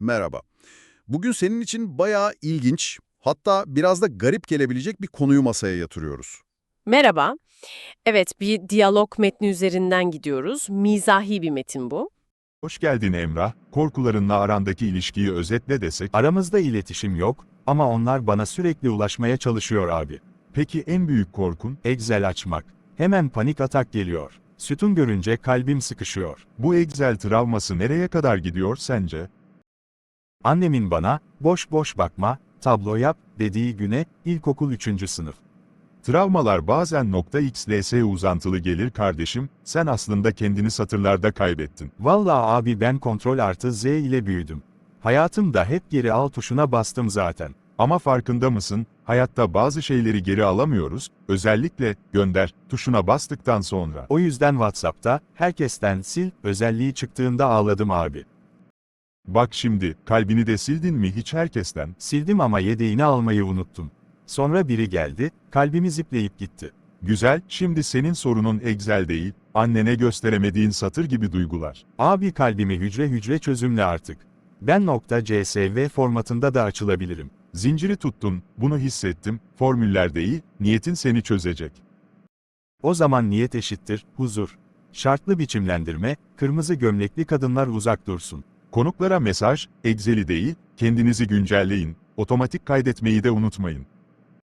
Merhaba. Bugün senin için bayağı ilginç, hatta biraz da garip gelebilecek bir konuyu masaya yatırıyoruz. Merhaba. Evet, bir diyalog metni üzerinden gidiyoruz. Mizahi bir metin bu. Hoş geldin Emrah. Korkularınla arandaki ilişkiyi özetle desek. Aramızda iletişim yok ama onlar bana sürekli ulaşmaya çalışıyor abi. Peki en büyük korkun? Excel açmak. Hemen panik atak geliyor. Sütun görünce kalbim sıkışıyor. Bu Excel travması nereye kadar gidiyor sence? Annemin bana, boş boş bakma, tablo yap, dediği güne, ilkokul 3. sınıf. Travmalar bazen nokta XLS uzantılı gelir kardeşim, sen aslında kendini satırlarda kaybettin. Vallahi abi ben kontrol artı Z ile büyüdüm. Hayatımda hep geri al tuşuna bastım zaten. Ama farkında mısın, hayatta bazı şeyleri geri alamıyoruz, özellikle gönder tuşuna bastıktan sonra. O yüzden WhatsApp'ta herkesten sil özelliği çıktığında ağladım abi. Bak şimdi, kalbini de sildin mi hiç herkesten? Sildim ama yedeğini almayı unuttum. Sonra biri geldi, kalbimi zipleyip gitti. Güzel, şimdi senin sorunun Excel değil, annene gösteremediğin satır gibi duygular. Abi kalbimi hücre hücre çözümle artık. Ben nokta CSV formatında da açılabilirim. Zinciri tuttun, bunu hissettim, formüller değil, niyetin seni çözecek. O zaman niyet eşittir, huzur. Şartlı biçimlendirme, kırmızı gömlekli kadınlar uzak dursun. Konuklara mesaj, Excel'i değil, kendinizi güncelleyin, otomatik kaydetmeyi de unutmayın.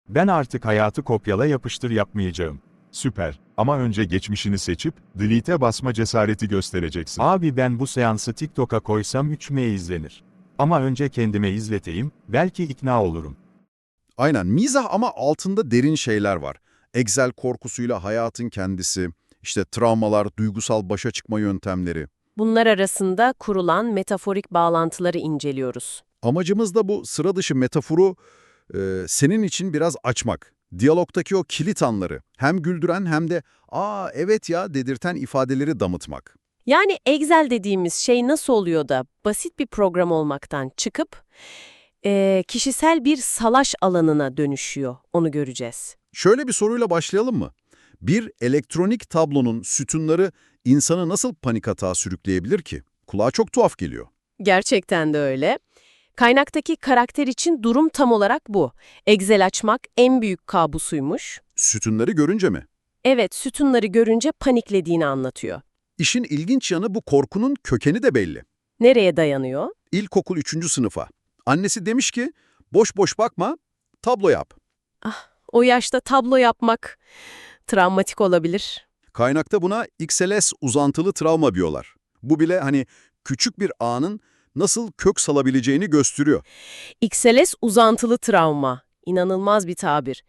Ben artık hayatı kopyala yapıştır yapmayacağım. Süper. Ama önce geçmişini seçip, delete'e basma cesareti göstereceksin. Abi ben bu seansı TikTok'a koysam 3M izlenir. Ama önce kendime izleteyim, belki ikna olurum. Aynen, mizah ama altında derin şeyler var. Excel korkusuyla hayatın kendisi, işte travmalar, duygusal başa çıkma yöntemleri. Bunlar arasında kurulan metaforik bağlantıları inceliyoruz. Amacımız da bu sıra dışı metaforu e, senin için biraz açmak. Diyalogtaki o kilit anları hem güldüren hem de ''aa evet ya'' dedirten ifadeleri damıtmak. Yani Excel dediğimiz şey nasıl oluyor da basit bir program olmaktan çıkıp eee, kişisel bir salaş alanına dönüşüyor, onu göreceğiz. Şöyle bir soruyla başlayalım mı? Bir elektronik tablonun sütunları insanı nasıl panik atağa sürükleyebilir ki? Kulağa çok tuhaf geliyor. Gerçekten de öyle. Kaynaktaki karakter için durum tam olarak bu. Excel açmak en büyük kabusuymuş. Sütunları görünce mi? Evet, sütunları görünce paniklediğini anlatıyor. İşin ilginç yanı bu korkunun kökeni de belli. Nereye dayanıyor? İlkokul 3. sınıfa. Annesi demiş ki, boş boş bakma, tablo yap. O yaşta tablo yapmak travmatik olabilir. Kaynakta buna XLS uzantılı travma diyorlar. Bu bile hani küçük bir anın nasıl kök salabileceğini gösteriyor. XLS uzantılı travma. İnanılmaz bir tabir.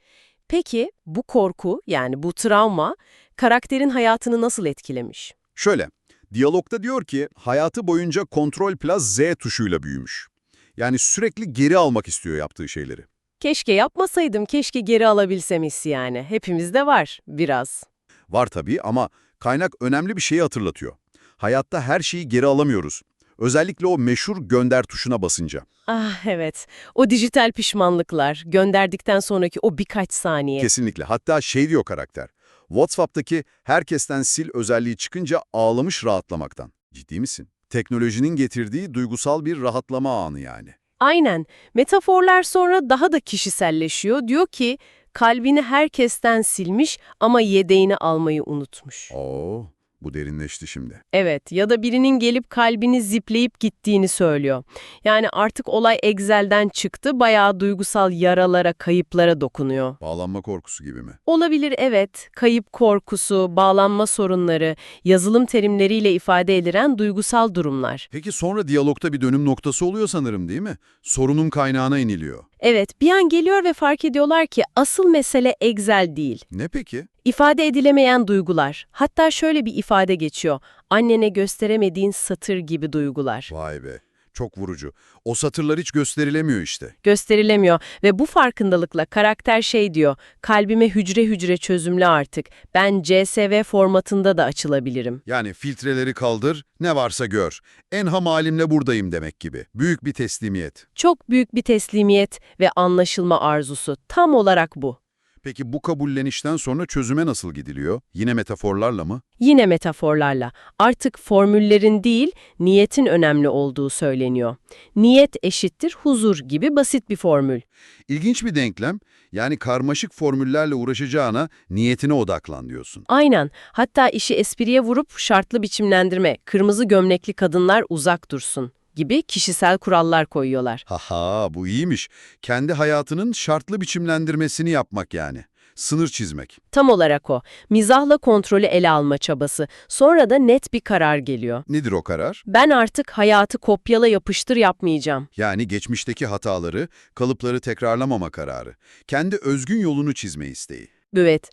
Peki bu korku yani bu travma karakterin hayatını nasıl etkilemiş? Şöyle, diyalogda diyor ki hayatı boyunca kontrol plus Z tuşuyla büyümüş. Yani sürekli geri almak istiyor yaptığı şeyleri. Keşke yapmasaydım, keşke geri alabilsem hissi yani. Hepimizde var biraz. Var tabii ama kaynak önemli bir şeyi hatırlatıyor. Hayatta her şeyi geri alamıyoruz. Özellikle o meşhur gönder tuşuna basınca. Ah evet, o dijital pişmanlıklar, gönderdikten sonraki o birkaç saniye. Kesinlikle. Hatta şey diyor karakter. WhatsApp'taki herkesten sil özelliği çıkınca ağlamış rahatlamaktan. Ciddi misin? Teknolojinin getirdiği duygusal bir rahatlama anı yani. Aynen, metaforlar sonra daha da kişiselleşiyor. Diyor ki, kalbini herkesten silmiş ama yedeğini almayı unutmuş. Oo, bu derinleşti şimdi. Evet ya da birinin gelip kalbini zipleyip gittiğini söylüyor. Yani artık olay Excel'den çıktı, bayağı duygusal yaralara, kayıplara dokunuyor. Bağlanma korkusu gibi mi? Olabilir evet, kayıp korkusu, bağlanma sorunları, yazılım terimleriyle ifade edilen duygusal durumlar. Peki sonra diyalogta bir dönüm noktası oluyor sanırım değil mi? Sorunun kaynağına iniliyor. Evet, bir an geliyor ve fark ediyorlar ki asıl mesele Excel değil. Ne peki? İfade edilemeyen duygular. Hatta şöyle bir ifade geçiyor. Annene gösteremediğin satır gibi duygular. Vay be, çok vurucu. O satırlar hiç gösterilemiyor işte. Gösterilemiyor ve bu farkındalıkla karakter şey diyor. Kalbime hücre hücre çözümlü artık. Ben CSV formatında da açılabilirim. Yani filtreleri kaldır, ne varsa gör. En ham halimle buradayım demek gibi. Büyük bir teslimiyet. Çok büyük bir teslimiyet ve anlaşılma arzusu. Tam olarak bu. Peki bu kabullenişten sonra çözüme nasıl gidiliyor? Yine metaforlarla mı? Yine metaforlarla. Artık formüllerin değil, niyetin önemli olduğu söyleniyor. Niyet eşittir huzur gibi basit bir formül. İlginç bir denklem. Yani karmaşık formüllerle uğraşacağına niyetine odaklan diyorsun. Aynen. Hatta işi espriye vurup şartlı biçimlendirme, kırmızı gömlekli kadınlar uzak dursun gibi kişisel kurallar koyuyorlar. Haha bu iyiymiş. Kendi hayatının şartlı biçimlendirmesini yapmak yani. Sınır çizmek. Tam olarak o. Mizahla kontrolü ele alma çabası. Sonra da net bir karar geliyor. Nedir o karar? Ben artık hayatı kopyala yapıştır yapmayacağım. Yani geçmişteki hataları, kalıpları tekrarlamama kararı. Kendi özgün yolunu çizme isteği. Evet.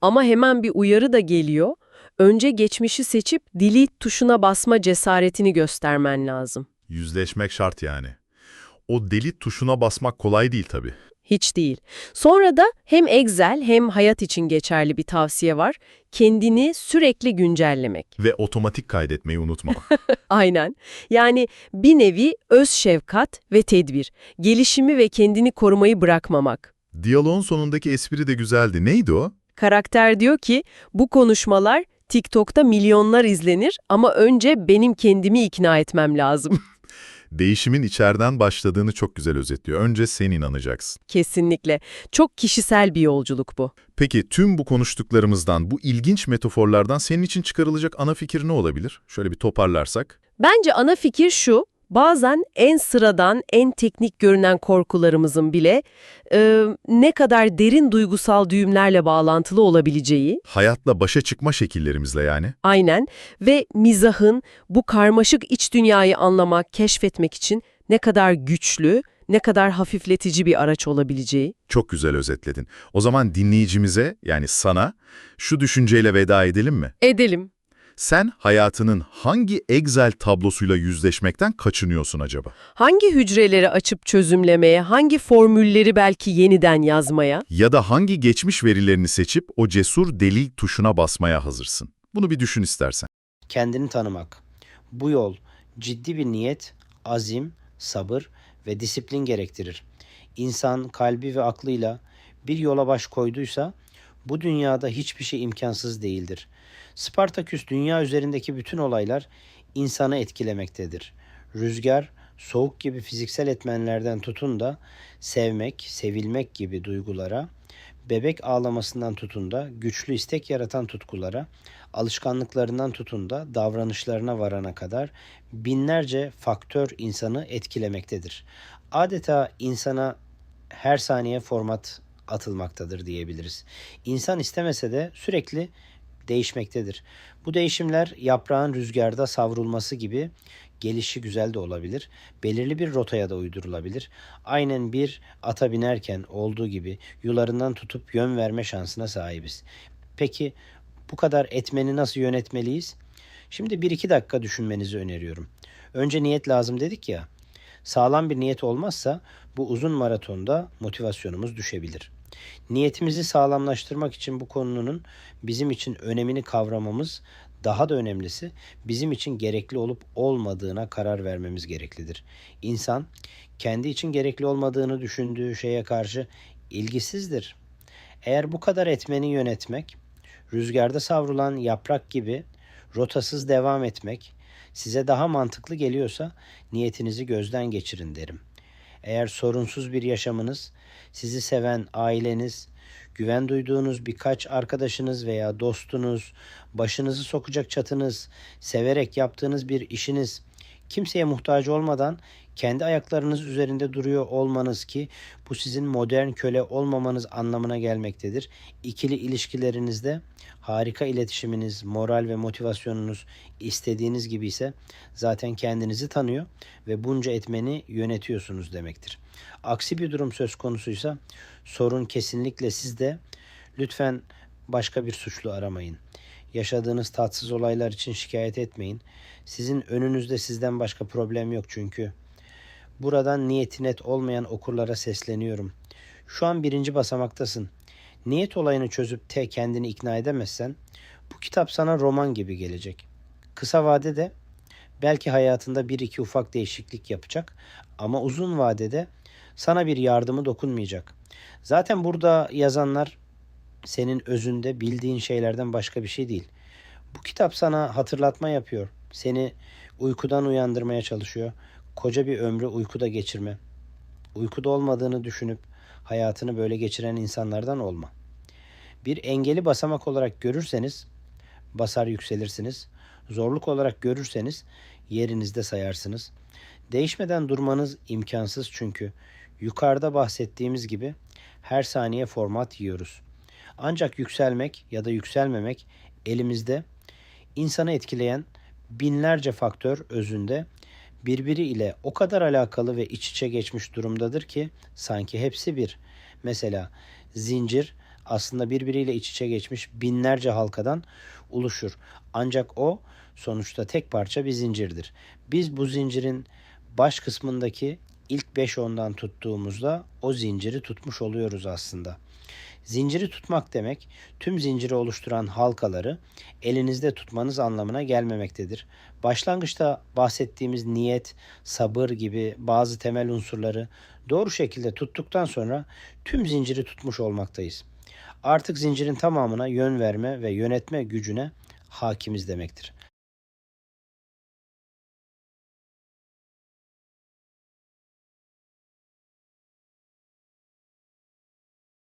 Ama hemen bir uyarı da geliyor. Önce geçmişi seçip delete tuşuna basma cesaretini göstermen lazım. Yüzleşmek şart yani. O deli tuşuna basmak kolay değil tabii. Hiç değil. Sonra da hem Excel hem hayat için geçerli bir tavsiye var. Kendini sürekli güncellemek. Ve otomatik kaydetmeyi unutma. Aynen. Yani bir nevi öz şefkat ve tedbir. Gelişimi ve kendini korumayı bırakmamak. Diyaloğun sonundaki espri de güzeldi. Neydi o? Karakter diyor ki bu konuşmalar TikTok'ta milyonlar izlenir ama önce benim kendimi ikna etmem lazım. Değişimin içeriden başladığını çok güzel özetliyor. Önce sen inanacaksın. Kesinlikle. Çok kişisel bir yolculuk bu. Peki tüm bu konuştuklarımızdan, bu ilginç metaforlardan senin için çıkarılacak ana fikir ne olabilir? Şöyle bir toparlarsak. Bence ana fikir şu, bazen en sıradan, en teknik görünen korkularımızın bile e, ne kadar derin duygusal düğümlerle bağlantılı olabileceği, Hayatla başa çıkma şekillerimizle yani. aynen ve mizahın bu karmaşık iç dünyayı anlamak, keşfetmek için ne kadar güçlü, ne kadar hafifletici bir araç olabileceği. Çok güzel özetledin. O zaman dinleyicimize yani sana şu düşünceyle veda edelim mi? Edelim. Sen hayatının hangi Excel tablosuyla yüzleşmekten kaçınıyorsun acaba? Hangi hücreleri açıp çözümlemeye, hangi formülleri belki yeniden yazmaya? Ya da hangi geçmiş verilerini seçip o cesur deli tuşuna basmaya hazırsın? Bunu bir düşün istersen. kendini tanımak. Bu yol ciddi bir niyet, azim, sabır ve disiplin gerektirir. İnsan kalbi ve aklıyla bir yola baş koyduysa bu dünyada hiçbir şey imkansız değildir. Spartaküs dünya üzerindeki bütün olaylar insanı etkilemektedir. Rüzgar, soğuk gibi fiziksel etmenlerden tutun da sevmek, sevilmek gibi duygulara, bebek ağlamasından tutun da güçlü istek yaratan tutkulara, alışkanlıklarından tutun da davranışlarına varana kadar binlerce faktör insanı etkilemektedir. Adeta insana her saniye format atılmaktadır diyebiliriz. İnsan istemese de sürekli değişmektedir. Bu değişimler yaprağın rüzgarda savrulması gibi gelişi güzel de olabilir. Belirli bir rotaya da uydurulabilir. Aynen bir ata binerken olduğu gibi yularından tutup yön verme şansına sahibiz. Peki bu kadar etmeni nasıl yönetmeliyiz? Şimdi bir iki dakika düşünmenizi öneriyorum. Önce niyet lazım dedik ya. Sağlam bir niyet olmazsa bu uzun maratonda motivasyonumuz düşebilir. Niyetimizi sağlamlaştırmak için bu konunun bizim için önemini kavramamız, daha da önemlisi bizim için gerekli olup olmadığına karar vermemiz gereklidir. İnsan kendi için gerekli olmadığını düşündüğü şeye karşı ilgisizdir. Eğer bu kadar etmeni yönetmek, rüzgarda savrulan yaprak gibi rotasız devam etmek size daha mantıklı geliyorsa niyetinizi gözden geçirin derim. Eğer sorunsuz bir yaşamınız, sizi seven aileniz, güven duyduğunuz birkaç arkadaşınız veya dostunuz, başınızı sokacak çatınız, severek yaptığınız bir işiniz, kimseye muhtaç olmadan kendi ayaklarınız üzerinde duruyor olmanız ki bu sizin modern köle olmamanız anlamına gelmektedir. İkili ilişkilerinizde harika iletişiminiz, moral ve motivasyonunuz istediğiniz gibi ise zaten kendinizi tanıyor ve bunca etmeni yönetiyorsunuz demektir. Aksi bir durum söz konusuysa sorun kesinlikle sizde. Lütfen başka bir suçlu aramayın. Yaşadığınız tatsız olaylar için şikayet etmeyin. Sizin önünüzde sizden başka problem yok çünkü. Buradan niyeti net olmayan okurlara sesleniyorum. Şu an birinci basamaktasın. Niyet olayını çözüp te kendini ikna edemezsen bu kitap sana roman gibi gelecek. Kısa vadede belki hayatında bir iki ufak değişiklik yapacak ama uzun vadede sana bir yardımı dokunmayacak. Zaten burada yazanlar senin özünde bildiğin şeylerden başka bir şey değil. Bu kitap sana hatırlatma yapıyor. Seni uykudan uyandırmaya çalışıyor. Koca bir ömrü uykuda geçirme. Uykuda olmadığını düşünüp hayatını böyle geçiren insanlardan olma. Bir engeli basamak olarak görürseniz basar yükselirsiniz. Zorluk olarak görürseniz yerinizde sayarsınız. Değişmeden durmanız imkansız çünkü yukarıda bahsettiğimiz gibi her saniye format yiyoruz. Ancak yükselmek ya da yükselmemek elimizde insanı etkileyen binlerce faktör özünde birbiriyle o kadar alakalı ve iç içe geçmiş durumdadır ki sanki hepsi bir. Mesela zincir aslında birbiriyle iç içe geçmiş binlerce halkadan oluşur. Ancak o sonuçta tek parça bir zincirdir. Biz bu zincirin baş kısmındaki ilk 5 ondan tuttuğumuzda o zinciri tutmuş oluyoruz aslında. Zinciri tutmak demek tüm zinciri oluşturan halkaları elinizde tutmanız anlamına gelmemektedir. Başlangıçta bahsettiğimiz niyet, sabır gibi bazı temel unsurları doğru şekilde tuttuktan sonra tüm zinciri tutmuş olmaktayız. Artık zincirin tamamına yön verme ve yönetme gücüne hakimiz demektir.